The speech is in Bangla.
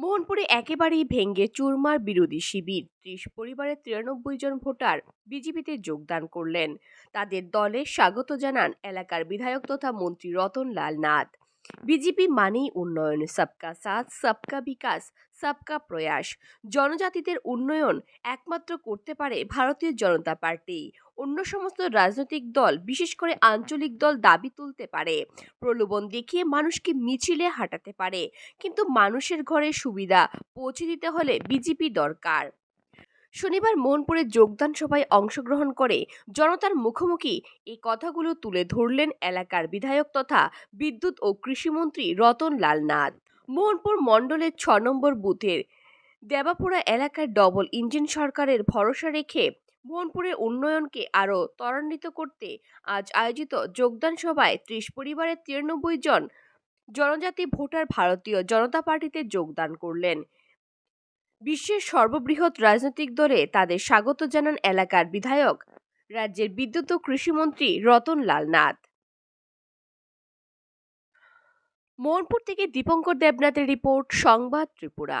মোহনপুরে একেবারেই ভেঙ্গে চুরমার বিরোধী শিবির। ত্রিশ পরিবারের তিরানব্বই জন ভোটার বিজেপিতে যোগদান করলেন। তাদের দলে স্বাগত জানান এলাকার বিধায়ক তথা মন্ত্রী রতনলাল নাথ। বিজেপি মানেই উন্নয়ন, সবকা সাথ, সবকা বিকাশ, সবকা প্রয়াস। জনজাতিদের উন্নয়ন একমাত্র করতে পারে ভারতীয় জনতা পার্টি। অন্য সমস্ত রাজনৈতিক দল, বিশেষ করে আঞ্চলিক দল, দাবি তুলতে পারে। প্রলোভন দেখিয়ে মানুষকে মিছিলে হাঁটাতে পারে। কিন্তু মানুষের ঘরে সুবিধা পৌঁছে দিতে হলে বিজেপি দরকার। শনিবার মোহনপুরে যোগদান সভায় অংশগ্রহণ করে জনতার মুখোমুখি এই কথাগুলো তুলে ধরলেন এলাকার বিধায়ক তথা বিদ্যুৎ ও কৃষিমন্ত্রী রতন লাল নাথ। মোহনপুর মণ্ডলের ছ নম্বর বুথের দেবাপুরা এলাকার ডবল ইঞ্জিন সরকারের ভরসা রেখে মোহনপুরের উন্নয়নকে আরও ত্বরান্বিত করতে আজ আয়োজিত যোগদান সভায় ত্রিশ পরিবারের তিরানব্বই জন জনজাতি ভোটার ভারতীয় জনতা পার্টিতে যোগদান করলেন। বিশ্বের সর্ববৃহৎ রাজনৈতিক দলে তাদের স্বাগত জানান এলাকার বিধায়ক, রাজ্যের বিদ্যুৎ ও কৃষিমন্ত্রী রতন লাল নাথ। মোহনপুর থেকে দীপঙ্কর দেবনাথের রিপোর্ট, সংবাদ ত্রিপুরা।